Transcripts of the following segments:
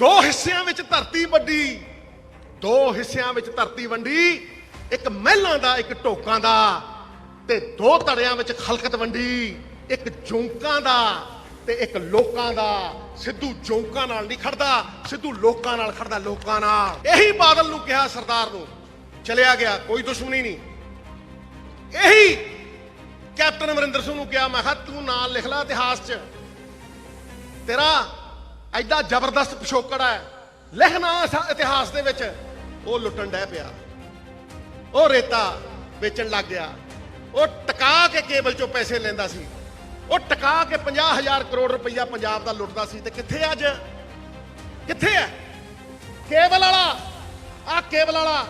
ਦੋ ਹਿੱਸਿਆਂ ਵਿੱਚ ਧਰਤੀ ਵੱਡੀ, ਦੋ ਹਿੱਸਿਆਂ ਵਿੱਚ ਧਰਤੀ ਵੰਡੀ, ਇੱਕ ਮਹਿਲਾਂ ਦਾ, ਇੱਕ ਢੋਕਾਂ ਦਾ, ਤੇ ਦੋ ਧੜਿਆਂ ਵਿੱਚ ਖਲਕਤ ਵੰਡੀ, ਇੱਕ ਜੌਂਕਾਂ ਦਾ ਤੇ ਇੱਕ ਲੋਕਾਂ ਦਾ। ਸਿੱਧੂ ਜੌਂਕਾਂ ਨਾਲ ਨਹੀਂ ਖੜਦਾ, ਸਿੱਧੂ ਲੋਕਾਂ ਨਾਲ ਖੜਦਾ ਲੋਕਾਂ ਨਾਲ। ਇਹੀ ਬਾਦਲ ਨੂੰ ਕਿਹਾ ਸਰਦਾਰ ਨੂੰ। ਚਲਿਆ ਗਿਆ, ਕੋਈ ਦੁਸ਼ਮਣੀ ਨਹੀਂ। ਇਹੀ ਕੈਪਟਨ ਅਮਰਿੰਦਰ ਸਿੰਘ ਨੂੰ ਕਿਹਾ, ਮੈਂ ਕਿਹਾ ਤੂੰ ਨਾਲ ਲਿਖ ਲੈ ਇਤਿਹਾਸ 'ਚ। ਤੇਰਾ ਐਡਾ ਜ਼ਬਰਦਸਤ ਪਿਛੋਕੜ ਹੈ। ਲਿਖਣਾ ਇਤਿਹਾਸ ਦੇ ਵਿੱਚ ਉਹ ਲੁੱਟਣ ਡੈ ਪਿਆ। ਉਹ ਰੇਤਾ ਵੇਚਣ ਲੱਗ ਗਿਆ। ਉਹ ਟਕਾ ਕੇ ਕੇਬਲ ਚੋਂ ਪੈਸੇ ਲੈਂਦਾ ਸੀ। ਉਹ ਟਕਾ ਕੇ 50000 ਕਰੋੜ ਰੁਪਈਆ ਪੰਜਾਬ ਦਾ ਲੁੱਟਦਾ ਸੀ। ਤੇ ਕਿੱਥੇ ਅੱਜ? ਕਿੱਥੇ ਹੈ? ਕੇਬਲ ਵਾਲਾ! ਆ ਕੇਬਲ ਵਾਲਾ!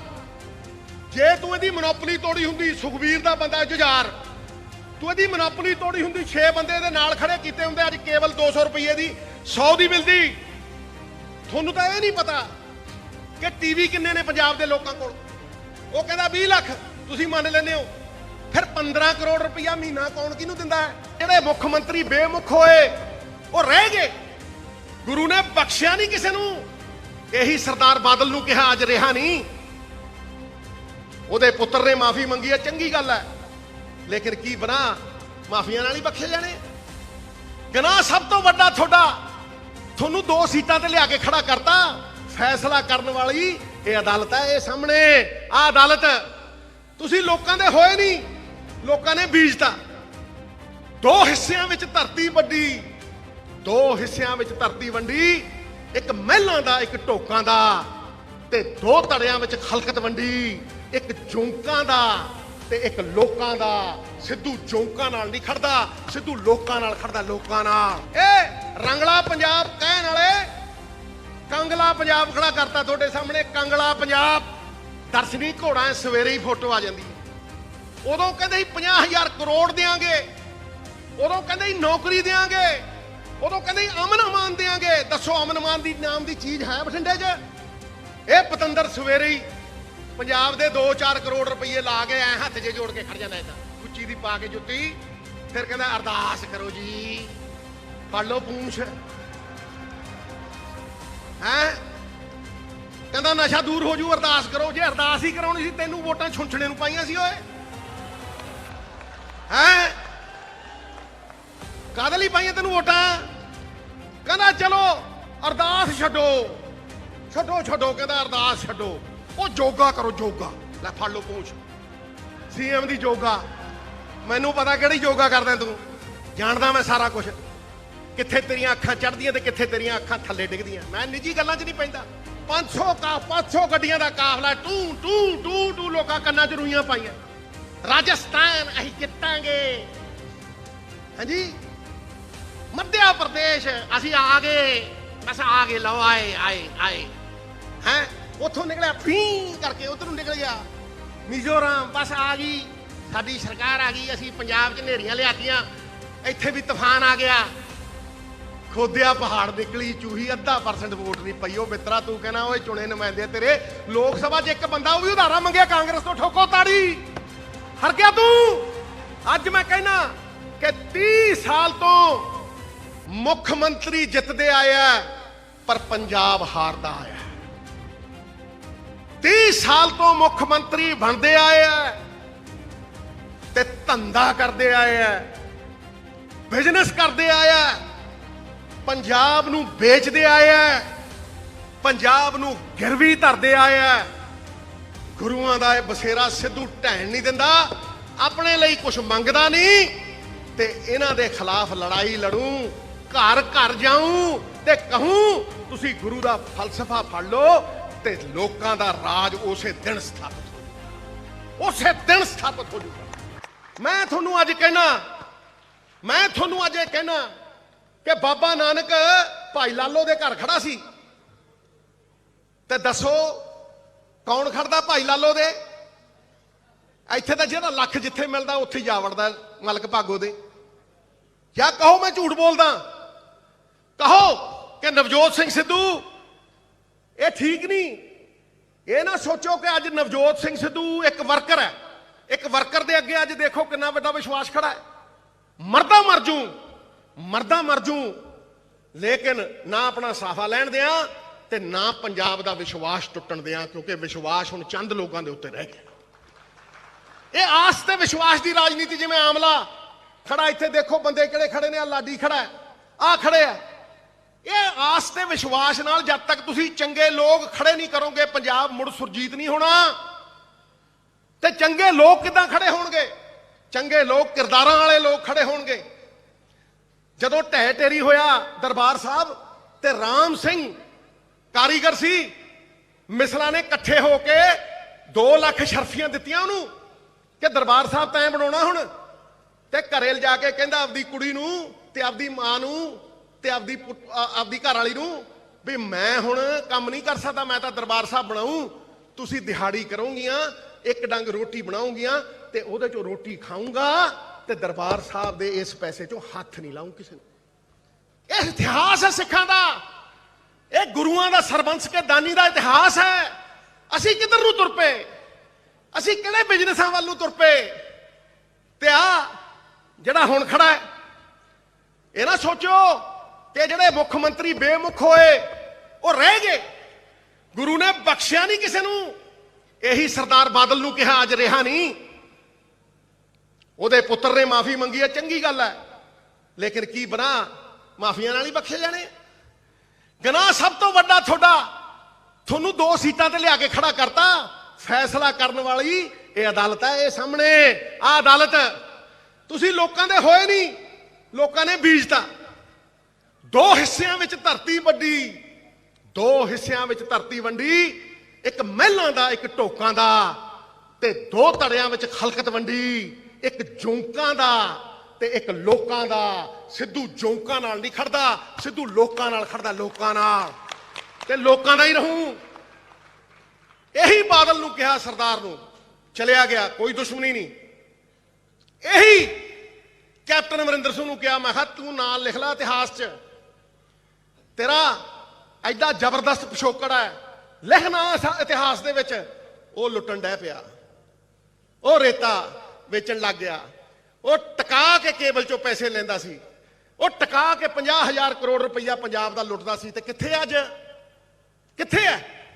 ਜੇ ਤੂੰ ਇਹਦੀ ਮੋਨੋਪੋਲੀ ਤੋੜੀ ਹੁੰਦੀ ਸੁਖਵੀਰ ਦਾ ਬੰਦਾ ਜੁਝਾਰ, ਤੂੰ ਇਹਦੀ ਮੋਨੋਪੋਲੀ ਤੋੜੀ ਹੁੰਦੀ 6 ਬੰਦੇ ਇਹਦੇ ਨਾਲ ਖੜੇ ਕੀਤੇ ਹੁੰਦੇ, ਅੱਜ ਕੇਵਲ 200 ਰੁਪਏ ਦੀ 100 ਦੀ ਮਿਲਦੀ। ਤੁਹਾਨੂੰ ਤਾਂ ਇਹ ਨਹੀਂ ਪਤਾ ਕਿ ਟੀਵੀ ਕਿੰਨੇ ਨੇ ਪੰਜਾਬ ਦੇ ਲੋਕਾਂ ਕੋਲ। ਉਹ ਕਹਿੰਦਾ 20 ਲੱਖ, ਤੁਸੀਂ ਮੰਨ ਲੈਂਦੇ ਹੋ। ਫਿਰ 15 ਕਰੋੜ ਰੁਪਇਆ ਮਹੀਨਾ ਕੌਣ ਕਿਹਨੂੰ ਦਿੰਦਾ ਹੈ? ਜਿਹੜੇ ਮੁੱਖ ਮੰਤਰੀ ਬੇਮੁਖ ਹੋਏ, ਉਹ ਰਹਿ ਗਏ। ਗੁਰੂ ਨੇ ਬਖਸ਼ਿਆ ਨਹੀਂ ਕਿਸੇ ਨੂੰ। ਇਹੀ ਸਰਦਾਰ ਬਾਦਲ ਨੂੰ ਕਿਹਾ, ਅੱਜ ਰਿਹਾ ਨਹੀਂ। ਉਹਦੇ ਪੁੱਤਰ ਨੇ ਮਾਫੀ ਮੰਗੀ ਹੈ, ਚੰਗੀ ਗੱਲ ਹੈ। ਲੇਕਿਨ ਕੀ ਬਣਾ? ਮਾਫੀਆਂ ਨਾਲ ਹੀ ਬਖਸ਼ੇ ਜਾਣੇ। ਗਨਾਹ ਸਭ ਤੋਂ ਵੱਡਾ ਤੁਹਾਡਾ। ਤੁਹਾਨੂੰ ਦੋ ਸੀਟਾਂ ਤੇ ਲਿਆ ਕੇ ਖੜਾ ਕਰਤਾ। ਫੈਸਲਾ ਕਰਨ ਵਾਲੀ ਇਹ ਅਦਾਲਤ ਹੈ, ਇਹ ਸਾਹਮਣੇ। ਆ ਅਦਾਲਤ, ਤੁਸੀਂ ਲੋਕਾਂ ਦੇ ਹੋਏ ਨਹੀਂ, ਲੋਕਾਂ ਨੇ ਬੀਜਤਾ। ਦੋ ਹਿੱਸਿਆਂ ਵਿੱਚ ਧਰਤੀ ਵੱਡੀ, ਦੋ ਹਿੱਸਿਆਂ ਵਿੱਚ ਧਰਤੀ ਵੰਡੀ, ਇੱਕ ਮਹਿਲਾਂ ਦਾ, ਇੱਕ ਢੋਕਾਂ ਦਾ, ਤੇ ਦੋ ਧੜਿਆਂ ਵਿੱਚ ਖਲਕਤ ਵੰਡੀ, ਇੱਕ ਜੌਂਕਾਂ ਦਾ। ਤੇ ਇੱਕ ਲੋਕਾਂ ਦਾ ਸਿੱਧੂ ਜੌਂਕਾਂ ਨਾਲ ਨਹੀਂ ਖੜਦਾ ਸਿੱਧੂ ਲੋਕਾਂ ਨਾਲ ਖੜਦਾ ਲੋਕਾਂ ਨਾਲ। ਇਹ ਰੰਗਲਾ ਪੰਜਾਬ ਕਹਿਣ ਵਾਲੇ ਕੰਗਲਾ ਪੰਜਾਬ ਖੜਾ ਕਰਤਾ ਤੁਹਾਡੇ ਸਾਹਮਣੇ ਕੰਗਲਾ ਪੰਜਾਬ। ਦਰਸ਼ਨੀ ਘੋੜਾ ਹੈ, ਸਵੇਰੇ ਹੀ ਫੋਟੋ ਆ ਜਾਂਦੀ ਹੈ। ਉਦੋਂ ਕਹਿੰਦੇ ਸੀ 50000 ਕਰੋੜ ਦੇਾਂਗੇ ਉਦੋਂ ਕਹਿੰਦੇ ਸੀ ਨੌਕਰੀ ਦੇਾਂਗੇ ਉਦੋਂ ਕਹਿੰਦੇ ਸੀ ਅਮਨ ਅਮਾਨ ਦੇਾਂਗੇ ਦੱਸੋ ਅਮਨ ਅਮਾਨ ਦੀ ਨਾਮ ਦੀ ਚੀਜ਼ ਹੈ ਬਠਿੰਡੇ 'ਚ? ਇਹ ਪਤੰਦਰ ਸਵੇਰੇ ਹੀ ਪੰਜਾਬ ਦੇ 2-4 ਕਰੋੜ ਰੁਪਏ ਲਾ ਕੇ ਐ ਹੱਥ ਜੇ ਜੋੜ ਕੇ ਖੜ ਜਾਂਦਾ ਇਦਾਂ ਉੱਚੀ ਦੀ ਪਾ ਕੇ ਜੁੱਤੀ। ਫਿਰ ਕਹਿੰਦਾ, ਅਰਦਾਸ ਕਰੋ ਜੀ। ਫੜ ਲਓ ਪੂੰਛ। ਹੈ? ਕਹਿੰਦਾ, ਨਸ਼ਾ ਦੂਰ ਹੋ ਜੂ, ਅਰਦਾਸ ਕਰੋ। ਜੇ ਅਰਦਾਸ ਹੀ ਕਰਾਉਣੀ ਸੀ, ਤੈਨੂੰ ਵੋਟਾਂ ਛੁੰਛਣੇ ਨੂੰ ਪਾਈਆਂ ਸੀ ਓਏ। ਹੈ? ਕਾਹਦੇ ਲਈ ਪਾਈਆਂ ਤੈਨੂੰ ਵੋਟਾਂ? ਕਹਿੰਦਾ, ਚਲੋ, ਅਰਦਾਸ ਛੱਡੋ। ਛੱਡੋ ਛੱਡੋ। ਕਹਿੰਦਾ, ਅਰਦਾਸ ਛੱਡੋ। ਉਹ ਜੋਗਾ ਕਰੋ, ਜੋਗਾ। ਲੈ ਫੜ ਲਓ ਪੂੰਛ। ਸੀਐਮ ਦੀ ਜੋਗਾ। ਮੈਨੂੰ ਪਤਾ ਕਿਹੜੀ ਯੋਗਾ ਕਰਦਾ ਤੂੰ। ਜਾਣਦਾ ਮੈਂ ਸਾਰਾ ਕੁਝ ਕਿੱਥੇ ਤੇਰੀਆਂ ਅੱਖਾਂ ਚੜਦੀਆਂ ਤੇ ਕਿੱਥੇ ਤੇਰੀਆਂ ਅੱਖਾਂ ਥੱਲੇ ਡਿੱਗਦੀਆਂ। ਮੈਂ ਨਿੱਜੀ ਗੱਲਾਂ 'ਚ ਨਹੀਂ ਪੈਂਦਾ। 500 ਕਾ 500 ਗੱਡੀਆਂ ਦਾ ਕਾਫਲਾ ਟੂ ਟੂ ਟੂ ਟੂ ਲੋਕਾਂ ਕੰਨਾਂ 'ਚ ਰੂਈਆਂ ਪਾਈਆਂ। ਰਾਜਸਥਾਨ ਅਸੀਂ ਜਿੱਤਾਂਗੇ। ਹਾਂਜੀ? ਮੱਧਿਆ ਪ੍ਰਦੇਸ਼, ਅਸੀਂ ਆ ਗਏ। ਬਸ ਆ ਗਏ, ਲਓ, ਆਏ ਆਏ ਆਏ। ਹੈ? ਉੱਥੋਂ ਨਿਕਲਿਆ ਫੀ ਕਰਕੇ ਉਧਰ ਨੂੰ ਨਿਕਲ ਗਿਆ। ਮਿਜ਼ੋਰਮ, ਬਸ ਆ ਗਈ। ਸਾਡੀ ਸਰਕਾਰ ਆ ਗਈ, ਅਸੀਂ ਪੰਜਾਬ 'ਚ ਨੇਰੀਆਂ ਲਿਆਤੀਆਂ। ਇੱਥੇ ਵੀ ਤੂਫਾਨ ਆ ਗਿਆ। ਖੋਦਿਆ ਪਹਾੜ ਨਿਕਲੀ, ਚੂਹੀ ਅੱਧਾ ਪਰਸੈਂਟ ਵੋਟ ਨਹੀਂ ਪਈ। ਉਹ ਮਿੱਤਰਾ, ਤੂੰ ਕਹਿੰਦਾ ਓਏ ਚੁਣੇ ਨੁਮਾਇੰਦੇ ਤੇਰੇ। ਲੋਕ ਸਭਾ 'ਚ ਇੱਕ ਬੰਦਾ, ਉਹ ਵੀ ਉਧਾਰਾ ਮੰਗਿਆ, ਕਾਂਗਰਸ ਤੋਂ ਠੋਕੋ ਤਾੜੀ। ਹਰ ਗਿਆ ਤੂੰ? ਅੱਜ ਮੈਂ ਕਹਿਣਾ ਕਿ 30 ਸਾਲ ਤੋਂ ਮੁੱਖ ਮੰਤਰੀ ਜਿੱਤਦੇ ਆਇਆ ਪਰ ਪੰਜਾਬ ਹਾਰਦਾ ਆਇਆ। 30 ਸਾਲ ਤੋਂ ਮੁੱਖ ਮੰਤਰੀ ਬਣਦੇ ਆਏ ਆ ਤੇ ਧੰਦਾ ਕਰਦੇ ਆਏ ਆ ਬਿਜ਼ਨਸ ਕਰਦੇ ਆਏ ਆ, ਪੰਜਾਬ ਨੂੰ ਵੇਚਦੇ ਆਏ ਆ, ਪੰਜਾਬ ਨੂੰ ਗਿਰਵੀ ਧਰਦੇ ਆਏ ਆ। ਗੁਰੂਆਂ ਦਾ ਇਹ ਬਸੇਰਾ ਸਿੱਧੂ ਢਹਿਣ ਨਹੀਂ ਦਿੰਦਾ, ਆਪਣੇ ਲਈ ਕੁਝ ਮੰਗਦਾ ਨਹੀਂ ਤੇ ਇਹਨਾਂ ਦੇ ਖਿਲਾਫ ਲੜਾਈ ਲੜੂ, ਘਰ ਘਰ ਜਾਊਂ ਤੇ ਕਹੂੰ, ਤੁਸੀਂ ਗੁਰੂ ਦਾ ਫਲਸਫਾ ਫੜ ਲਓ ਤੇ ਲੋਕਾਂ ਦਾ ਰਾਜ ਉਸੇ ਦਿਨ ਸਥਾਪਿਤ ਹੋ ਜਾਊ ਉਸੇ ਦਿਨ ਸਥਾਪਿਤ ਹੋ ਜਾਊਗਾ। ਮੈਂ ਤੁਹਾਨੂੰ ਅੱਜ ਕਹਿਣਾ, ਮੈਂ ਤੁਹਾਨੂੰ ਅੱਜ ਇਹ ਕਹਿਣਾ ਕਿ ਬਾਬਾ ਨਾਨਕ ਭਾਈ ਲਾਲੋ ਦੇ ਘਰ ਖੜਾ ਸੀ। ਤੇ ਦੱਸੋ, ਕੌਣ ਖੜਦਾ ਭਾਈ ਲਾਲੋ ਦੇ? ਇੱਥੇ ਤਾਂ ਜਿਹੜਾ ਲੱਖ ਜਿੱਥੇ ਮਿਲਦਾ, ਉੱਥੇ ਹੀ ਜਾ ਵੜਦਾ ਮਲਕ ਭਾਗੋ ਦੇ। ਜਾਂ ਕਹੋ ਮੈਂ ਝੂਠ ਬੋਲਦਾ? ਕਹੋ ਕਿ ਨਵਜੋਤ ਸਿੰਘ ਸਿੱਧੂ ਇਹ ਠੀਕ ਨਹੀਂ। ਇਹ ਨਾ ਸੋਚੋ ਕਿ ਅੱਜ ਨਵਜੋਤ ਸਿੰਘ ਸਿੱਧੂ ਇੱਕ ਵਰਕਰ ਹੈ। ਇੱਕ ਵਰਕਰ ਦੇ ਅੱਗੇ ਅੱਜ ਦੇਖੋ ਕਿੰਨਾ ਵੱਡਾ ਵਿਸ਼ਵਾਸ ਖੜਾ ਹੈ। ਮਰਦਾ ਮਰ ਜੂ, ਮਰਦਾ ਮਰ ਜੂ, ਲੇਕਿਨ ਨਾ ਆਪਣਾ ਸਾਫਾ ਲੈਣ ਦਿਆਂ ਤੇ ਨਾ ਪੰਜਾਬ ਦਾ ਵਿਸ਼ਵਾਸ ਟੁੱਟਣ ਦਿਆਂ, ਕਿਉਂਕਿ ਵਿਸ਼ਵਾਸ ਹੁਣ ਚੰਦ ਲੋਕਾਂ ਦੇ ਉੱਤੇ ਰਹਿ ਗਿਆ। ਇਹ ਆਸ ਤੇ ਵਿਸ਼ਵਾਸ ਦੀ ਰਾਜਨੀਤੀ ਜਿਵੇਂ ਆਮਲਾ ਖੜਾ ਇੱਥੇ ਦੇਖੋ ਬੰਦੇ ਕਿਹੜੇ ਖੜੇ ਨੇ ਆ ਲਾਡੀ ਖੜਾ ਆ ਖੜੇ ਆ ਇਹ ਆਸ ਤੇ ਵਿਸ਼ਵਾਸ ਨਾਲ ਜਦ ਤੱਕ ਤੁਸੀਂ ਚੰਗੇ ਲੋਕ ਖੜੇ ਨਹੀਂ ਕਰੋਗੇ, ਪੰਜਾਬ ਮੁੜ ਸੁਰਜੀਤ ਨਹੀਂ ਹੋਣਾ। ਤੇ ਚੰਗੇ ਲੋਕ ਕਿਦਾਂ ਖੜੇ ਹੋਣਗੇ? ਚੰਗੇ ਲੋਕ ਕਿਰਦਾਰਾਂ ਵਾਲੇ ਲੋਕ ਖੜੇ ਹੋਣਗੇ। ਜਦੋਂ ਢਹਿ ਢੇਰੀ ਹੋਇਆ ਦਰਬਾਰ ਸਾਹਿਬ, ਤੇ ਰਾਮ ਸਿੰਘ ਕਾਰੀਗਰ ਸੀ, ਮਿਸਲਾਂ ਨੇ ਇਕੱਠੇ ਹੋ ਕੇ 2 ਲੱਖ ਸ਼ਰਫੀਆਂ ਦਿੱਤੀਆਂ ਉਹਨੂੰ, ਕਿ ਦਰਬਾਰ ਸਾਹਿਬ ਤੈਂ ਬਣਾਉਣਾ ਹੁਣ। ਤੇ ਘਰੇ ਲਿਜਾ ਕੇ ਕਹਿੰਦਾ, ਆਪਦੀ ਕੁੜੀ ਨੂੰ ਤੇ ਆਪਦੀ ਮਾਂ ਨੂੰ ਤੇ ਆਪਦੀ ਪੁੱਤ- ਆਪਦੀ ਘਰ ਵਾਲੀ ਨੂੰ ਵੀ ਮੈਂ ਹੁਣ ਕੰਮ ਨਹੀਂ ਕਰ ਸਕਦਾ, ਮੈਂ ਤਾਂ ਦਰਬਾਰ ਸਾਹਿਬ ਬਣਾਉਂ ਤੁਸੀਂ ਦਿਹਾੜੀ ਕਰੋਗੀਆਂ, ਇੱਕ ਡੰਗ ਰੋਟੀ ਬਣਾਉਂਗੀਆਂ ਤੇ ਉਹਦੇ ਚੋਂ ਰੋਟੀ ਖਾਊਂਗਾ ਤੇ ਦਰਬਾਰ ਸਾਹਿਬ ਦੇ ਇਸ ਪੈਸੇ ਚੋਂ ਹੱਥ ਨਹੀਂ ਲਾਉਂ ਕਿਸੇ ਨੂੰ। ਇਹ ਇਤਿਹਾਸ ਹੈ ਸਿੱਖਾਂ ਦਾ। ਇਹ ਗੁਰੂਆਂ ਦਾ ਸਰਬੰਸ ਕੇ ਦਾਨੀ ਦਾ ਇਤਿਹਾਸ ਹੈ। ਅਸੀਂ ਕਿੱਧਰ ਨੂੰ ਤੁਰ ਪਏ? ਅਸੀਂ ਕਿਹੜੇ ਬਿਜ਼ਨਸਾਂ ਵੱਲ ਨੂੰ ਤੁਰ ਪਏ? ਤੇ ਆ ਜਿਹੜਾ ਹੁਣ ਖੜਾ ਹੈ, ਇਹ ਨਾ ਸੋਚੋ। ਕਿ ਜਿਹੜੇ ਮੁੱਖ ਮੰਤਰੀ ਬੇਮੁਖ ਹੋਏ, ਉਹ ਰਹਿ ਗਏ। ਗੁਰੂ ਨੇ ਬਖਸ਼ਿਆ ਨਹੀਂ ਕਿਸੇ ਨੂੰ। ਇਹੀ ਸਰਦਾਰ ਬਾਦਲ ਨੂੰ ਕਿਹਾ, ਅੱਜ ਰਿਹਾ ਨਹੀਂ। ਉਹਦੇ ਪੁੱਤਰ ਨੇ ਮਾਫੀ ਮੰਗੀ ਹੈ ਚੰਗੀ ਗੱਲ ਹੈ ਲੇਕਿਨ ਕੀ ਬਣਾ? ਮਾਫੀਆਂ ਨਾਲ ਹੀ ਬਖਸ਼ੇ ਜਾਣੇ। ਗਨਾਹ ਸਭ ਤੋਂ ਵੱਡਾ ਤੁਹਾਡਾ। ਤੁਹਾਨੂੰ ਦੋ ਸੀਟਾਂ ਤੇ ਲਿਆ ਕੇ ਖੜਾ ਕਰਤਾ। ਫੈਸਲਾ ਕਰਨ ਵਾਲੀ, ਇਹ ਅਦਾਲਤ ਹੈ ਇਹ ਸਾਹਮਣੇ। ਆ ਅਦਾਲਤ। ਤੁਸੀਂ ਲੋਕਾਂ ਦੇ ਹੋਏ ਨਹੀਂ। ਲੋਕਾਂ ਨੇ ਬੀਜਤਾ। ਦੋ ਹਿੱਸਿਆਂ ਵਿੱਚ ਧਰਤੀ ਵੱਡੀ, ਦੋ ਹਿੱਸਿਆਂ ਵਿੱਚ ਧਰਤੀ ਵੰਡੀ, ਇੱਕ ਮਹਿਲਾਂ ਦਾ, ਇੱਕ ਢੋਕਾਂ ਦਾ ਤੇ ਦੋ ਧੜਿਆਂ ਵਿੱਚ ਖਲਕਤ ਵੰਡੀ, ਇੱਕ ਜੌਂਕਾਂ ਦਾ ਤੇ ਇੱਕ ਲੋਕਾਂ ਦਾ। ਸਿੱਧੂ ਜੌਂਕਾਂ ਨਾਲ ਨਹੀਂ ਖੜਦਾ, ਸਿੱਧੂ ਲੋਕਾਂ ਨਾਲ ਖੜਦਾ, ਲੋਕਾਂ ਨਾਲ। ਤੇ ਲੋਕਾਂ ਦਾ ਹੀ ਰਹੂੰ। ਇਹੀ ਬਾਦਲ ਨੂੰ ਕਿਹਾ ਸਰਦਾਰ ਨੂੰ, ਚਲਿਆ ਗਿਆ, ਕੋਈ ਦੁਸ਼ਮਣੀ ਨਹੀਂ। ਇਹੀ ਕੈਪਟਨ ਅਮਰਿੰਦਰ ਸਿੰਘ ਨੂੰ ਕਿਹਾ, ਮੈਂ ਕਿਹਾ ਤੂੰ ਨਾਲ ਲਿਖ ਲੈ ਇਤਿਹਾਸ 'ਚ। ਤੇਰਾ ਐਡਾ ਜ਼ਬਰਦਸਤ ਪਿਛੋਕੜ ਹੈ। ਲਹਿਣਾ ਇਤਿਹਾਸ ਦੇ ਵਿੱਚ। ਉਹ ਲੁੱਟਣ ਡੈ ਪਿਆ। ਉਹ ਰੇਤਾ ਵੇਚਣ ਲੱਗ ਗਿਆ। ਉਹ ਟਕਾ ਕੇ ਕੇਬਲ ਚੋਂ ਪੈਸੇ ਲੈਂਦਾ ਸੀ। ਉਹ ਟਕਾ ਕੇ 50000 ਕਰੋੜ ਰੁਪਈਆ ਪੰਜਾਬ ਦਾ ਲੁੱਟਦਾ ਸੀ। ਤੇ ਕਿੱਥੇ ਅੱਜ? ਕਿੱਥੇ ਹੈ?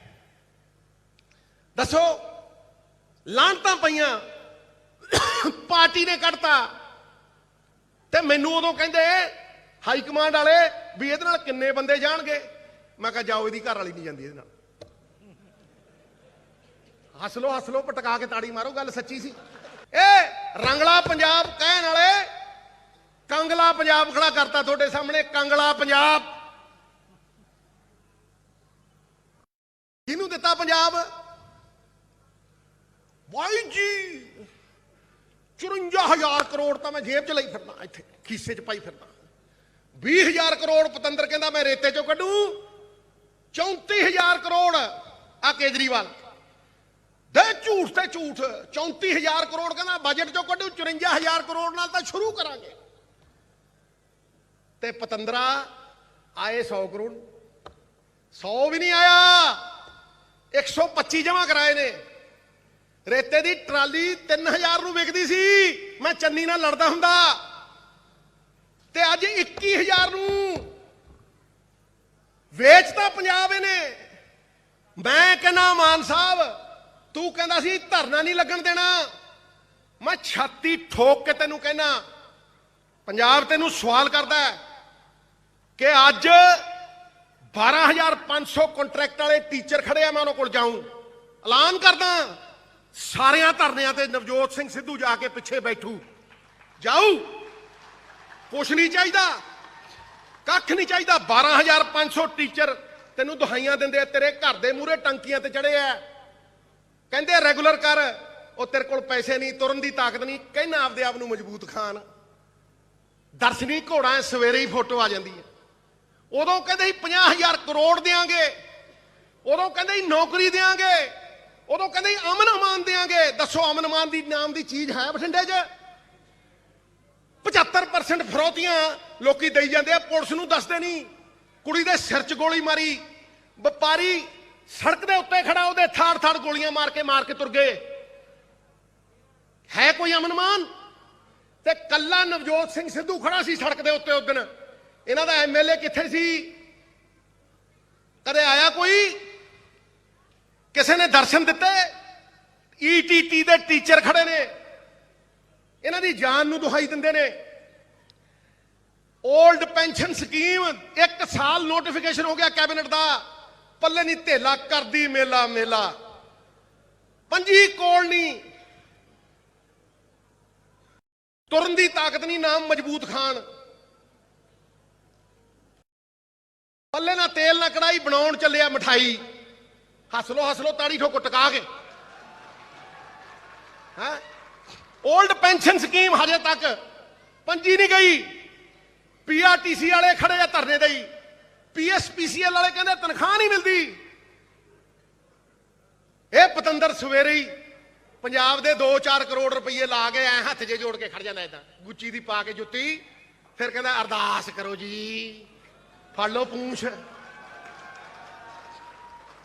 ਦੱਸੋ, ਲਾਂਤਾਂ ਪਈਆਂ। ਪਾਰਟੀ ਨੇ ਕੱਢਤਾ। ਤੇ ਮੈਨੂੰ ਉਦੋਂ ਕਹਿੰਦੇ ਹਾਈ ਕਮਾਂਡ ਵਾਲੇ ਵੀ ਇਹਦੇ ਨਾਲ ਕਿੰਨੇ ਬੰਦੇ ਜਾਣਗੇ? ਮੈਂ ਕਿਹਾ, ਜਾਓ, ਇਹਦੀ ਘਰ ਵਾਲੀ ਨਹੀਂ ਜਾਂਦੀ ਇਹਦੇ ਨਾਲ। ਹੱਸ ਲੋ ਹੱਸ ਲੋ ਪਟਕਾ ਕੇ ਤਾੜੀ ਮਾਰੋ, ਗੱਲ ਸੱਚੀ ਸੀ। ਇਹ ਰੰਗਲਾ ਪੰਜਾਬ ਕਹਿਣ ਵਾਲੇ, ਕੰਗਲਾ ਪੰਜਾਬ ਖੜਾ ਕਰਤਾ ਤੁਹਾਡੇ ਸਾਹਮਣੇ, ਕੰਗਲਾ ਪੰਜਾਬ। ਕਿਹਨੂੰ ਦਿੱਤਾ ਪੰਜਾਬ? ਵਾਈ ਜੀ 54000 ਕਰੋੜ ਤਾਂ ਮੈਂ ਜੇਬ 'ਚ ਲਈ ਫਿਰਦਾ ਇੱਥੇ, ਖੀਸੇ 'ਚ ਪਾਈ ਫਿਰਦਾ 20000 ਕਰੋੜ ਪਤੰਦਰ ਕਹਿੰਦਾ ਮੈਂ ਰੇਤੇ 'ਚੋਂ ਕੱਢੂ। 34000 ਕਰੋੜ ਆ ਕੇਜਰੀਵਾਲ। ਦੇ ਝੂਠ ਤੇ ਝੂਠ 34000 ਕਰੋੜ ਕਹਿੰਦਾ ਬਜਟ 'ਚੋਂ ਕੱਢੂ 54000 ਕਰੋੜ ਨਾਲ ਤਾਂ ਸ਼ੁਰੂ ਕਰਾਂਗੇ। ਤੇ ਪਤੰਦਰਾ, ਆਏ 100 ਕਰੋੜ। 100 ਵੀ ਨਹੀਂ ਆਇਆ। 125 ਜਮ੍ਹਾਂ ਕਰਾਏ ਨੇ। ਰੇਤੇ ਦੀ ਟਰਾਲੀ 3000 ਨੂੰ ਵਿਕਦੀ ਸੀ। ਮੈਂ ਚੰਨੀ ਨਾਲ ਲੜਦਾ ਹੁੰਦਾ। ਤੇ ਅੱਜ 21000 ਨੂੰ ਵੇਚਤਾ ਪੰਜਾਬ ਇਹਨੇ। ਮੈਂ ਕਹਿੰਦਾ, ਮਾਨ ਸਾਹਿਬ, ਤੂੰ ਕਹਿੰਦਾ ਸੀ ਧਰਨਾ ਨਹੀਂ ਲੱਗਣ ਦੇਣਾ। ਮੈਂ ਛਾਤੀ ਠੋਕ ਕੇ ਤੈਨੂੰ ਕਹਿਣਾ ਪੰਜਾਬ ਤੈਨੂੰ ਸਵਾਲ ਕਰਦਾ ਕਿ ਅੱਜ 12500 ਕੰਟਰੈਕਟ ਵਾਲੇ ਟੀਚਰ ਖੜੇ ਆ, ਮੈਂ ਉਹਨਾਂ ਕੋਲ ਜਾਊਂ। ਐਲਾਨ ਕਰਦਾ, ਸਾਰਿਆਂ ਧਰਨਿਆਂ ਤੇ ਨਵਜੋਤ ਸਿੰਘ ਸਿੱਧੂ ਜਾ ਕੇ ਪਿੱਛੇ ਬੈਠੂ। ਜਾਊ। ਕੁਛ ਨਹੀਂ ਚਾਹੀਦਾ। ਕੱਖ ਨਹੀਂ ਚਾਹੀਦਾ। 12500 ਟੀਚਰ ਤੈਨੂੰ ਦੁਹਾਈਆਂ ਦਿੰਦੇ ਆ, ਤੇਰੇ ਘਰ ਦੇ ਮੂਹਰੇ ਟੰਕੀਆਂ ਤੇ ਚੜੇ ਆ। ਕਹਿੰਦੇ ਰੈਗੂਲਰ ਕਰ, ਉਹ ਤੇਰੇ ਕੋਲ ਪੈਸੇ ਨਹੀਂ, ਤੁਰਨ ਦੀ ਤਾਕਤ ਨਹੀਂ ਕਹਿਣਾ ਆਪਦੇ ਆਪ ਨੂੰ ਮਜ਼ਬੂਤ ਖਾਨ। ਦਰਸ਼ਨੀ ਘੋੜਾ ਸਵੇਰੇ ਹੀ ਫੋਟੋ ਆ ਜਾਂਦੀ ਹੈ। ਉਦੋਂ ਕਹਿੰਦੇ ਸੀ 50000 ਕਰੋੜ ਦੇਾਂਗੇ ਉਦੋਂ ਕਹਿੰਦੇ ਸੀ, ਨੌਕਰੀ ਦੇਾਂਗੇ ਉਦੋਂ ਕਹਿੰਦੇ ਸੀ, ਅਮਨ ਅਮਾਨ ਦੇਾਂਗੇ ਦੱਸੋ, ਅਮਨ ਅਮਾਨ ਦੀ ਨਾਮ ਦੀ ਚੀਜ਼ ਹੈ ਬਠਿੰਡੇ 'ਚ? 75% ਫਰੋਤੀਆਂ ਲੋਕੀ ਦੇਈ ਜਾਂਦੇ ਆ, ਪੁਲਿਸ ਨੂੰ ਦੱਸਦੇ ਨਹੀਂ। ਕੁੜੀ ਦੇ ਸਿਰ 'ਚ ਗੋਲੀ ਮਾਰੀ, ਵਪਾਰੀ ਸੜਕ ਦੇ ਉੱਤੇ ਖੜਾ, ਉਹਦੇ ਥਾੜ ਥਾੜ ਗੋਲੀਆਂ ਮਾਰ ਕੇ ਮਾਰ ਕੇ ਤੁਰ ਗਏ। ਹੈ ਕੋਈ ਅਮਨ ਮਾਨ? ਤੇ ਕੱਲਾ ਨਵਜੋਤ ਸਿੰਘ ਸਿੱਧੂ ਖੜਾ ਸੀ ਸੜਕ ਦੇ ਉੱਤੇ ਉਦਣ ਇਹਨਾਂ ਦਾ ਐਮਐਲਏ ਕਿੱਥੇ ਸੀ? ਕਦੇ ਆਇਆ ਕੋਈ? ਕਿਸੇ ਨੇ ਦਰਸ਼ਨ ਦਿੱਤੇ? ਈਟੀਟੀ ਦੇ ਟੀਚਰ ਖੜੇ ਨੇ। ਇਹਨਾਂ ਦੀ ਜਾਨ ਨੂੰ ਦੁਹਾਈ ਦਿੰਦੇ ਨੇ। 올ਡ ਪੈਨਸ਼ਨ ਸਕੀਮ ਇੱਕ ਸਾਲ ਨੋਟੀਫਿਕੇਸ਼ਨ ਹੋ ਗਿਆ ਕੈਬਨਿਟ ਦਾ। ਪੱਲੇ ਨਹੀਂ ਧੇਲਾ, ਕਰਦੀ ਮੇਲਾ ਮੇਲਾ। ਪੰਜੀ ਕੋਲ ਨਹੀਂ। ਤੁਰਨ ਦੀ ਤਾਕਤ ਨਹੀਂ ਨਾਮ ਮਜ਼ਬੂਤ ਖਾਨ ਪੱਲੇ ਨਾ ਤੇਲ, ਨਾ ਕੜਾਈ ਬਣਾਉਣ ਚੱਲਿਆ ਮਠਾਈ। ਹੱਸ ਲੋ ਹੱਸ ਲੋ, ਤਾੜੀ ਠੋਕੋ, ਟਕਾ ਕੇ। ਹਾਂ? 올ਡ ਪੈਨਸ਼ਨ ਸਕੀਮ ਹਜੇ ਤੱਕ ਪੰਜੀ ਨਹੀਂ ਗਈ। ਪੀਆਰਟੀਸੀ ਵਾਲੇ ਖੜੇ ਆ ਧਰਨੇ ਦੇ ਹੀ। ਪੀਐਸਪੀਸੀਐਲ ਵਾਲੇ ਕਹਿੰਦੇ ਤਨਖਾਹ ਨਹੀਂ ਮਿਲਦੀ। ਇਹ ਪਤੰਦਰ ਸਵੇਰੇ ਹੀ ਪੰਜਾਬ ਦੇ 2-4 ਕਰੋੜ ਰੁਪਏ ਲਾ ਕੇ ਐ ਹੱਥ ਜੇ ਜੋੜ ਕੇ ਖੜ ਜਾਂਦਾ ਇਦਾਂ ਗੁੱਚੀ ਦੀ ਪਾ ਕੇ ਜੁੱਤੀ, ਫਿਰ ਕਹਿੰਦਾ, ਅਰਦਾਸ ਕਰੋ ਜੀ। ਫੜ ਲਓ ਪੂੰਛ।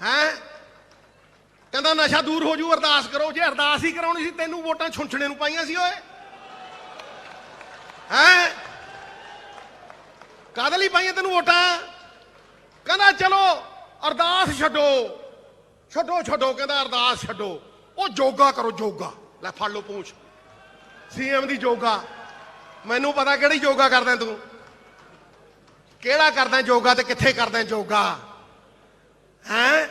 ਹੈ? ਕਹਿੰਦਾ ਨਸ਼ਾ ਦੂਰ ਹੋ ਜੂ, ਅਰਦਾਸ ਕਰੋ। ਜੇ ਅਰਦਾਸ ਹੀ ਕਰਾਉਣੀ ਸੀ, ਤੈਨੂੰ ਵੋਟਾਂ ਛੁੰਛਣੇ ਨੂੰ ਪਾਈਆਂ ਸੀ, ਓਏ। ਹੈ? ਕਾਹਦੇ ਲਈ ਪਾਈਆਂ ਤੈਨੂੰ ਵੋਟਾਂ? ਕਹਿੰਦਾ, ਚਲੋ, ਅਰਦਾਸ ਛੱਡੋ। ਛੱਡੋ ਛੱਡੋ, ਕਹਿੰਦਾ, ਅਰਦਾਸ ਛੱਡੋ। ਉਹ ਜੋਗਾ ਕਰੋ, ਜੋਗਾ। ਲੈ, ਫੜ ਲਓ ਪੂੰਛ। ਸੀਐਮ ਦੀ ਜੋਗਾ। ਮੈਨੂੰ ਪਤਾ ਕਿਹੜੀ ਯੋਗਾ ਕਰਦਾ ਤੂੰ। ਕਿਹੜਾ ਕਰਦਾ ਯੋਗਾ ਤੇ ਕਿੱਥੇ ਕਰਦਾ ਯੋਗਾ ਹੈਂ?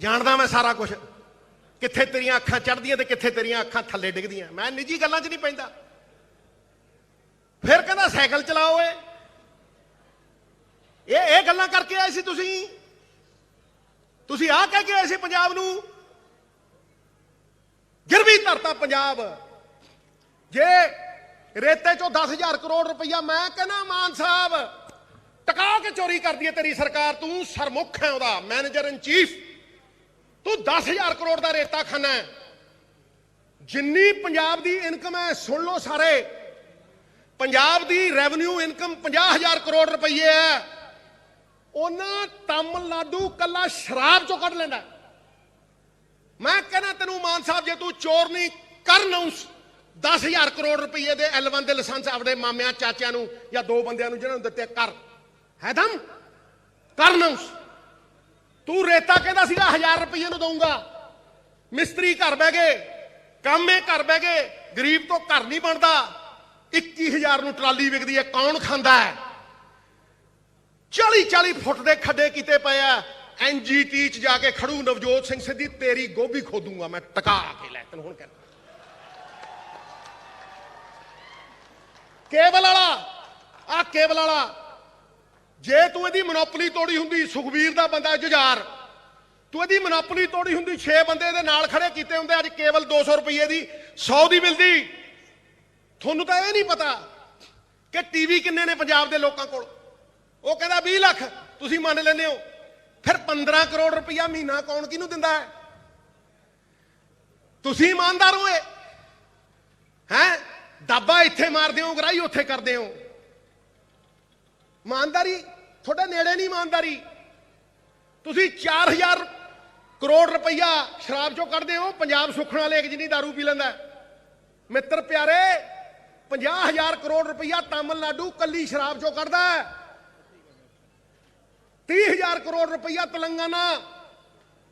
ਜਾਣਦਾ ਮੈਂ ਸਾਰਾ ਕੁਝ ਕਿੱਥੇ ਤੇਰੀਆਂ ਅੱਖਾਂ ਚੜਦੀਆਂ ਤੇ ਕਿੱਥੇ ਤੇਰੀਆਂ ਅੱਖਾਂ ਥੱਲੇ ਡਿੱਗਦੀਆਂ। ਮੈਂ ਨਿੱਜੀ ਗੱਲਾਂ 'ਚ ਨਹੀਂ ਪੈਂਦਾ। ਫਿਰ ਕਹਿੰਦਾ, ਸਾਈਕਲ ਚਲਾਓ ਏ ਇਹ ਇਹ ਗੱਲਾਂ ਕਰਕੇ ਆਏ ਸੀ ਤੁਸੀਂ? ਤੁਸੀਂ ਆਹ ਕਹਿ ਕੇ ਆਏ ਸੀ ਪੰਜਾਬ ਨੂੰ? ਗਿਰਵੀ ਧਰਤਾ ਪੰਜਾਬ। ਜੇ ਰੇਤੇ ਚੋਂ 10000 ਕਰੋੜ ਰੁਪਈਆ ਮੈਂ ਕਹਿੰਦਾ ਮਾਨ ਸਾਹਿਬ, ਟਕਾ ਕੇ ਚੋਰੀ ਕਰਦੀ ਹੈ ਤੇਰੀ ਸਰਕਾਰ। ਤੂੰ ਸਰਮੁਖ ਹੈ ਉਹਦਾ, ਮੈਨੇਜਰ ਇਨ ਚੀਫ। ਤੂੰ 10000 ਕਰੋੜ ਦਾ ਰੇਤਾ ਖਾਨਾ ਹੈ। ਜਿੰਨੀ ਪੰਜਾਬ ਦੀ ਇਨਕਮ ਹੈ, ਸੁਣ ਲਓ ਸਾਰੇ। ਪੰਜਾਬ ਦੀ ਰੈਵਨਿਊ ਇਨਕਮ 50000 ਕਰੋੜ ਰੁਪਏ ਹੈ। ਉਹਨਾਂ ਤਮਿਲਨਾਡੂ ਕੱਲਾ ਸ਼ਰਾਬ ਚੋਂ ਕੱਢ ਲੈਂਦਾ ਮੈਂ ਕਹਿੰਦਾ ਤੈਨੂੰ ਮਾਨ ਸਾਹਿਬ, ਜੇ ਤੂੰ ਚੋਰ ਨਹੀਂ ਕਰ ਨੌਂਸ 10000 ਕਰੋੜ ਰੁਪਏ ਦੇ L1 ਦੇ ਲਾਇਸੈਂਸ ਆਪਣੇ ਮਾਮਿਆਂ, ਚਾਚਿਆਂ ਨੂੰ ਜਾਂ ਦੋ ਬੰਦਿਆਂ ਨੂੰ ਜਿਹਨਾਂ ਨੂੰ ਦਿੱਤੇ, ਕਰ। ਹੈ ਦਮ? ਕਰ ਨੌਂਸ। ਤੂੰ ਰੇਤਾ ਕਹਿੰਦਾ ਸੀਗਾ 1000 ਰੁਪਏ ਨੂੰ ਦਊਂਗਾ। ਮਿਸਤਰੀ ਘਰ ਬਹਿ ਗਏ, ਕੰਮੇ ਘਰ ਬਹਿ ਗਏ, ਗਰੀਬ ਤੋਂ ਘਰ ਨਹੀਂ ਬਣਦਾ। 21000 ਨੂੰ ਟਰਾਲੀ ਵਿਕਦੀ ਹੈ, ਕੌਣ ਖਾਂਦਾ ਹੈ? 40 40 ਫੁੱਟ ਦੇ ਖੱਡੇ ਕੀਤੇ ਪਏ ਆ। ਐਨਜੀਟੀ ਚ ਜਾ ਕੇ ਖੜੂ, ਨਵਜੋਤ ਸਿੰਘ ਸਿੱਧੀ, ਤੇਰੀ ਗੋਭੀ ਖੋਦੂਗਾ ਮੈਂ, ਟਕਾ ਕੇ ਲੈ, ਤੈਨੂੰ ਹੁਣ ਕਹਿੰਦਾ ਕੇਬਲ ਵਾਲਾ ਆ ਕੇਬਲ ਵਾਲਾ ਜੇ ਤੂੰ ਇਹਦੀ ਮੋਨੋਪੋਲੀ ਤੋੜੀ ਹੁੰਦੀ ਸੁਖਵੀਰ ਦਾ ਬੰਦਾ ਜੁਝਾਰ। ਤੂੰ ਇਹਦੀ ਮੋਨੋਪੋਲੀ ਤੋੜੀ ਹੁੰਦੀ 6 ਬੰਦੇ ਦੇ ਨਾਲ ਖੜੇ ਕੀਤੇ ਹੁੰਦੇ, ਅੱਜ ਕੇਵਲ 200 ਰੁਪਏ ਦੀ 100 ਦੀ ਮਿਲਦੀ। ਤੁਹਾਨੂੰ ਤਾਂ ਇਹ ਨਹੀਂ ਪਤਾ ਕਿ ਟੀਵੀ ਕਿੰਨੇ ਨੇ ਪੰਜਾਬ ਦੇ ਲੋਕਾਂ ਕੋਲ। ਉਹ ਕਹਿੰਦਾ 20 ਲੱਖ, ਤੁਸੀਂ ਮੰਨ ਲੈਂਦੇ ਹੋ। ਫਿਰ 15 ਕਰੋੜ ਰੁਪਇਆ ਮਹੀਨਾ ਕੌਣ ਕਿਹਨੂੰ ਦਿੰਦਾ ਹੈ? ਤੁਸੀਂ ਇਮਾਨਦਾਰ ਹੋਏ। ਹੈ? ਦਾਬਾ ਇੱਥੇ ਮਾਰਦੇ ਹੋ ਗਰਾਈ ਉੱਥੇ ਕਰਦੇ ਹੋ। ਇਮਾਨਦਾਰੀ, ਤੁਹਾਡੇ ਨੇੜੇ ਨਹੀਂ ਇਮਾਨਦਾਰੀ। ਤੁਸੀਂ 4000 ਕਰੋੜ ਰੁਪਈਆ ਸ਼ਰਾਬ ਚੋਂ ਕੱਢਦੇ ਹੋ, ਪੰਜਾਬ ਸੁਖਣਾ ਲੇਕ ਜਿੰਨੀ दारू ਪੀ ਲੈਂਦਾ ਮਿੱਤਰ ਪਿਆਰੇ 50000 ਕਰੋੜ ਰੁਪਈਆ ਤਾਮਿਲਨਾਡੂ ਕੱਲੀ ਸ਼ਰਾਬ ਚੋਂ ਕੱਢਦਾ 30000 ਕਰੋੜ ਰੁਪਈਆ ਤਲੰਗਾਨਾ,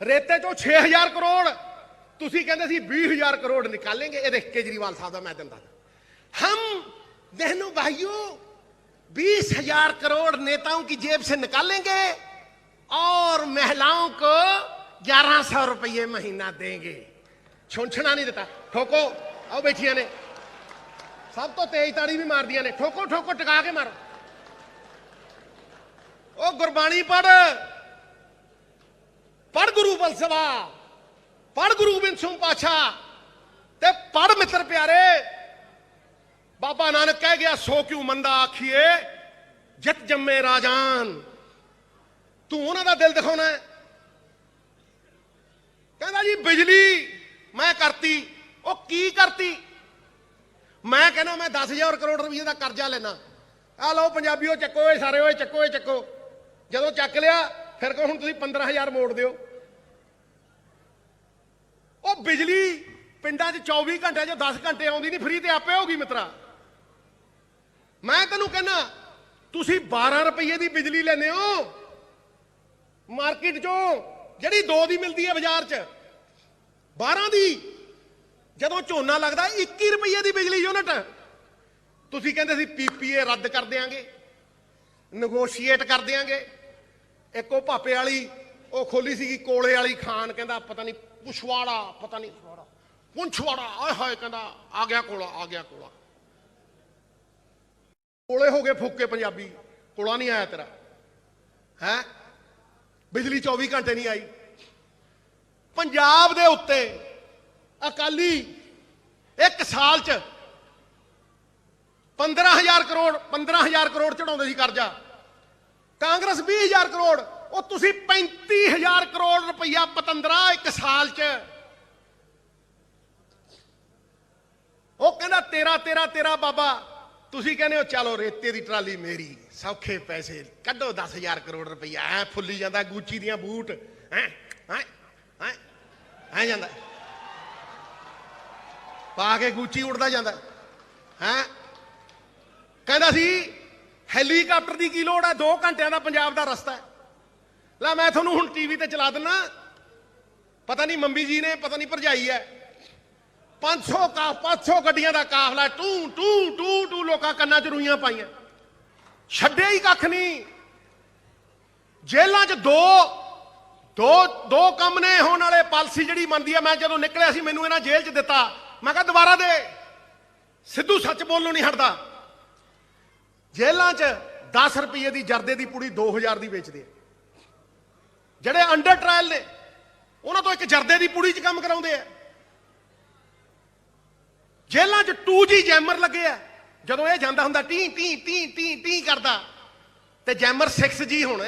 ਰੇਤੇ ਚੋਂ 6000 ਕਰੋੜ। ਤੁਸੀਂ ਕਹਿੰਦੇ ਸੀ 20000 ਕਰੋੜ ਨਿਕਾਲेंगे ਇਹ ਦੇਖ ਕੇਜਰੀਵਾਲ ਸਾਹਿਬ ਦਾ ਮੈਂ ਦਿੰਦਾ ਹਮ ਬਹਿਨੋ ਭਾਈਓ बीस हजार करोड़ नेताओं की जेब से निकालेंगे और महिलाओं को ग्यारह सौ रुपये महीना देंगे ਛੁੰਛਣਾ ਨਹੀਂ ਦਿੱਤਾ ਠੋਕੋ ਆਓ ਬੈਠੀਆਂ ਨੇ ਸਭ ਤੋਂ ਤੇਜ਼ ਤਾੜੀ ਵੀ ਮਾਰਦੀਆਂ ਨੇ ਠੋਕੋ ਠੋਕੋ ਟਿਕਾ ਕੇ ਮਾਰੋ ਉਹ ਗੁਰਬਾਣੀ ਪੜ ਪੜ ਗੁਰੂ ਬਲਸਵਾ ਪੜ ਗੁਰੂ ਗੋਬਿੰਦ ਸਿੰਘ ਪਾਛਾ ਤੇ ਪੜ ਮਿੱਤਰ ਪਿਆਰੇ ਬਾਬਾ ਨਾਨਕ ਕਹਿ ਗਿਆ, ਸੋ ਕਿਉ ਮੰਦਾ ਆਖੀਏ? ਜਿਤ ਜੰਮੇ ਰਾਜਾਨ। ਤੂੰ ਉਹਨਾਂ ਦਾ ਦਿਲ ਦਿਖਾਉਣਾ ਹੈ। ਕਹਿੰਦਾ ਜੀ, ਬਿਜਲੀ ਮੈਂ ਕਰਤੀ, ਉਹ ਕੀ ਕਰਤੀ? ਮੈਂ ਕਹਿੰਦਾ, ਮੈਂ 10000 ਕਰੋੜ ਰੁਪਏ ਦਾ ਕਰਜ਼ਾ ਲੈਣਾ ਆ ਲਓ ਪੰਜਾਬੀਓ ਚੱਕੋ ਏ ਸਾਰੇ, ਓਏ ਚੱਕੋ ਏ ਚੱਕੋ। ਜਦੋਂ ਚੱਕ ਲਿਆ, ਫਿਰ ਕਹੋ ਹੁਣ ਤੁਸੀਂ 15000 ਮੋੜ ਦਿਓ। ਉਹ ਬਿਜਲੀ ਪਿੰਡਾਂ 'ਚ 24 ਘੰਟੇ 'ਚ 10 ਘੰਟੇ ਆਉਂਦੀ ਨਹੀਂ ਫ੍ਰੀ ਤੇ ਆਪੇ ਹੋਗੀ ਮਿੱਤਰਾ। ਮੈਂ ਤੈਨੂੰ ਕਹਿੰਦਾ, ਤੁਸੀਂ 12 ਰੁਪਏ ਦੀ ਬਿਜਲੀ ਲੈਨੇ ਹੋ। ਮਾਰਕੀਟ 'ਚੋਂ ਜਿਹੜੀ 2 ਦੀ ਮਿਲਦੀ ਹੈ ਬਾਜ਼ਾਰ 'ਚ 12 ਦੀ, ਜਦੋਂ ਝੋਨਾ ਲੱਗਦਾ 21 ਰੁਪਏ ਦੀ ਬਿਜਲੀ ਯੂਨਿਟ। ਤੁਸੀਂ ਕਹਿੰਦੇ ਸੀ ਪੀਪੀਏ ਰੱਦ ਕਰ ਦਿਆਂਗੇ ਨਗੋਸ਼ੀਏਟ ਕਰ ਦਿਆਂਗੇ। ਇੱਕ ਉਹ ਭਾਪੇ ਵਾਲੀ, ਉਹ ਖੋਲੀ ਸੀਗੀ ਕੋਲੇ ਵਾਲੀ ਖਾਨ, ਕਹਿੰਦਾ ਪਤਾ ਨਹੀਂ ਪੁਛਵਾੜਾ, ਪਤਾ ਨਹੀਂ ਪੁੰਛਵਾੜਾ, ਆਏ ਹਾਏ, ਕਹਿੰਦਾ ਆ ਗਿਆ ਕੋਲਾ, ਆ ਗਿਆ ਕੋਲਾ। ਕੋਲੇ ਹੋ ਗਏ ਫੁੱਕੇ ਪੰਜਾਬੀ, ਕੋਲਾ ਨਹੀਂ ਆਇਆ ਤੇਰਾ। ਹੈ? ਬਿਜਲੀ 24 ਘੰਟੇ ਨਹੀਂ ਆਈ। ਪੰਜਾਬ ਦੇ ਉੱਤੇ ਅਕਾਲੀ ਇੱਕ ਸਾਲ ਚ 15000 ਕਰੋੜ 15000 ਕਰੋੜ ਚੜਾਉਂਦੇ ਸੀ ਕਰਜ਼ਾ। ਕਾਂਗਰਸ 20000 ਕਰੋੜ, ਉਹ ਤੁਸੀਂ 35000 ਕਰੋੜ ਰੁਪਈਆ ਪਤੰਦਰਾ ਇੱਕ ਸਾਲ ਚ। ਉਹ ਕਹਿੰਦਾ ਤੇਰਾ ਤੇਰਾ ਤੇਰਾ ਬਾਬਾ ਤੁਸੀਂ ਕਹਿੰਦੇ ਹੋ, ਚਲੋ ਰੇਤੇ ਦੀ ਟਰਾਲੀ ਮੇਰੀ, ਸੌਖੇ ਪੈਸੇ, ਕੱਢੋ 10000 ਕਰੋੜ ਰੁਪਈਆ, ਐ ਫੁੱਲੀ ਜਾਂਦਾ ਗੂਚੀ ਦੀਆਂ ਬੂਟ, ਹੈ ਹੈ ਹੈ, ਐ ਜਾਂਦਾ। ਪਾ ਕੇ ਗੂਚੀ ਉੜਦਾ ਜਾਂਦਾ, ਹੈ। ਕਹਿੰਦਾ ਸੀ, ਹੈਲੀਕਾਪਟਰ ਦੀ ਕੀ ਲੋੜ ਹੈ? 2 ਘੰਟਿਆਂ ਦਾ ਪੰਜਾਬ ਦਾ ਰਸਤਾ ਹੈ। ਲੈ, ਮੈਂ ਤੁਹਾਨੂੰ ਹੁਣ ਟੀਵੀ ਤੇ ਚਲਾ ਦਿੰਨਾ। ਪਤਾ ਨਹੀਂ ਮੰਮੀ ਜੀ ਨੇ, ਪਤਾ ਨਹੀਂ ਭਰਜਾਈ ਹੈ। 500 ਕਾ 500 ਗੱਡੀਆਂ ਦਾ ਕਾਫਲਾ, ਟੂ ਟੂ ਟੂ ਟੂ ਲੋਕਾਂ ਕੰਨਾਂ 'ਚ ਰੂਈਆਂ ਪਾਈਆਂ। ਛੱਡਿਆ ਹੀ ਕੱਖ ਨਹੀਂ। ਜੇਲ੍ਹਾਂ 'ਚ ਦੋ ਦੋ ਦੋ ਕੰਮ ਨੇ ਹੋਣ ਵਾਲੇ, ਪਾਲਿਸੀ ਜਿਹੜੀ ਮੰਨਦੀ ਆ, ਮੈਂ ਜਦੋਂ ਨਿਕਲਿਆ ਸੀ, ਮੈਨੂੰ ਇਹਨਾਂ ਜੇਲ੍ਹ 'ਚ ਦਿੱਤਾ। ਮੈਂ ਕਿਹਾ, ਦੁਬਾਰਾ ਦੇ। ਸਿੱਧੂ ਸੱਚ ਬੋਲਣੋਂ ਨਹੀਂ ਹਟਦਾ। ਜੇਲ੍ਹਾਂ 'ਚ 10 ਰੁਪਏ ਦੀ ਜਰਦੇ ਦੀ ਪੁੜੀ 2000 ਦੀ ਵੇਚਦੇ ਆ। ਜਿਹੜੇ ਅੰਡਰ ਟ੍ਰਾਇਲ ਨੇ, ਉਹਨਾਂ ਤੋਂ ਇੱਕ ਜਰਦੇ ਦੀ ਪੁੜੀ 'ਚ ਕੰਮ ਕਰਾਉਂਦੇ ਆ। ਜੇਲ੍ਹਾਂ 'ਚ 2G ਜੈਮਰ ਲੱਗੇ ਆ। ਜਦੋਂ ਇਹ ਜਾਂਦਾ ਹੁੰਦਾ ਟੀ ਟੀ ਟੀ ਟੀ ਟੀ ਕਰਦਾ, ਤੇ ਜੈਮਰ 6G ਹੋਣਾ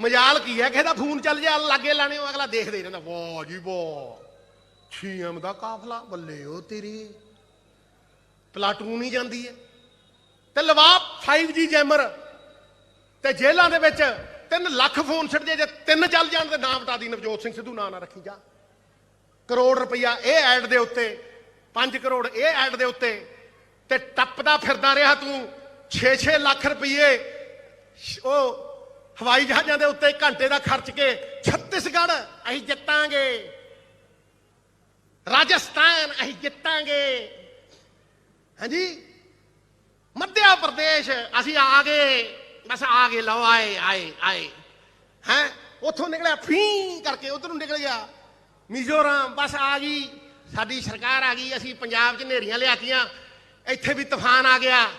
ਮਜਾਲ ਕੀ ਹੈ ਕਿਸੇ ਦਾ ਫੋਨ ਚੱਲ ਜਾ, ਲਾਗੇ ਲਾਣੇ, ਉਹ ਅਗਲਾ ਦੇਖਦੇ ਰਹਿੰਦਾ, ਵਾਹ ਜੀ ਵਾਹ। ਛੀਐਮ ਦਾ ਕਾਫਲਾ, ਬੱਲੇ ਉਹ ਤੇਰੀ। ਪਲਾਟੂਨ ਹੀ ਜਾਂਦੀ ਹੈ। ਤੇ ਲਵਾ 5G ਜੈਮਰ ਤੇ ਜੇਲ੍ਹਾਂ ਦੇ ਵਿੱਚ 3 ਲੱਖ ਫੋਨ ਛੱਡ ਜੇ ਜੇ ਤਿੰਨ ਚੱਲ ਜਾਣ ਤੇ ਨਾਮ ਬਤਾ ਦੀ, ਨਵਜੋਤ ਸਿੰਘ ਸਿੱਧੂ ਨਾਂ ਨਾ ਰੱਖੀ ਜਾ। ਕਰੋੜ ਰੁਪਈਆ ਇਹ ਐਡ ਦੇ ਉੱਤੇ 5 ਕਰੋੜ ਇਹ ਐਡ ਦੇ ਉੱਤੇ ਤੇ ਟੱਪਦਾ ਫਿਰਦਾ ਰਿਹਾ ਤੂੰ। 6-6 ਲੱਖ ਰੁਪਏ ਉਹ ਹਵਾਈ ਜਹਾਜ਼ਾਂ ਦੇ ਉੱਤੇ ਘੰਟੇ ਦਾ ਖਰਚ ਕੇ ਛੱਤੀਸਗੜ੍ਹ ਅਸੀਂ ਜਿੱਤਾਂਗੇ। ਰਾਜਸਥਾਨ ਅਸੀਂ ਜਿੱਤਾਂਗੇ। ਹਾਂਜੀ? ਮੱਧਿਆ ਪ੍ਰਦੇਸ਼ ਅਸੀਂ ਆ ਗਏ। ਬਸ ਆ ਗਏ, ਲਓ, ਆਏ ਆਏ ਆਏ। ਹੈ? ਉੱਥੋਂ ਨਿਕਲਿਆ, ਫੀ ਕਰਕੇ ਉਧਰ ਨੂੰ ਨਿਕਲ ਗਿਆ। ਮਿਜ਼ੋਰਮ, ਬਸ ਆ ਗਈ। ਸਾਡੀ ਸਰਕਾਰ ਆ ਗਈ, ਅਸੀਂ ਪੰਜਾਬ 'ਚ ਨੇਰੀਆਂ ਲਿਆਤੀਆਂ, ਇੱਥੇ ਵੀ ਤੂਫਾਨ ਆ ਗਿਆ।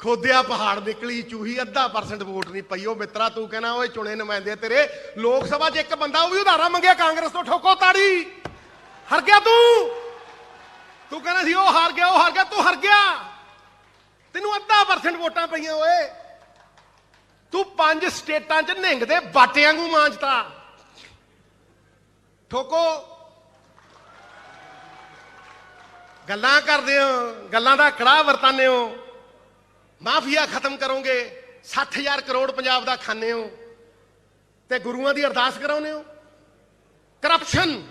ਖੋਦਿਆ ਪਹਾੜ ਨਿਕਲੀ, ਚੂਹੀ ਅੱਧਾ ਪਰਸੈਂਟ ਵੋਟ ਨਹੀਂ ਪਈ, ਉਹ ਮਿੱਤਰਾ ਤੂੰ ਕਹਿੰਦਾ ਓਏ ਚੁਣੇ ਨੁਮਾਇੰਦੇ ਤੇਰੇ, ਲੋਕ ਸਭਾ 'ਚ ਇੱਕ ਬੰਦਾ, ਉਹ ਵੀ ਉਧਾਰਾ ਮੰਗਿਆ, ਕਾਂਗਰਸ ਤੋਂ ਠੋਕੋ ਤਾੜੀ। ਹਰ ਗਿਆ ਤੂੰ? ਤੂੰ ਕਹਿੰਦਾ ਸੀ, ਉਹ ਹਾਰ ਗਿਆ, ਉਹ ਹਾਰ ਗਿਆ, ਤੂੰ ਹਰ ਗਿਆ। ਤੈਨੂੰ ਅੱਧਾ ਪਰਸੈਂਟ ਵੋਟਾਂ ਪਈਆਂ, ਓਏ। ਤੂੰ ਪੰਜ ਸਟੇਟਾਂ 'ਚ ਨਿੰਗ ਦੇ ਬਾਟਿਆਂ ਨੂੰ ਮਾਂਜਤਾ। ਠੋਕੋ। ਗੱਲਾਂ ਕਰਦੇ ਹੋ, ਗੱਲਾਂ ਦਾ ਕੜਾਹ ਵਰਤਾਨੇ ਹੋ। ਮਾਫੀਆ ਖਤਮ ਕਰੋਗੇ 60000 ਕਰੋੜ ਪੰਜਾਬ ਦਾ ਖਾਣੇ ਹੋ। ਤੇ ਗੁਰੂਆਂ ਦੀ ਅਰਦਾਸ ਕਰਾਉਨੇ ਹੋ। ਕਰਪਸ਼ਨ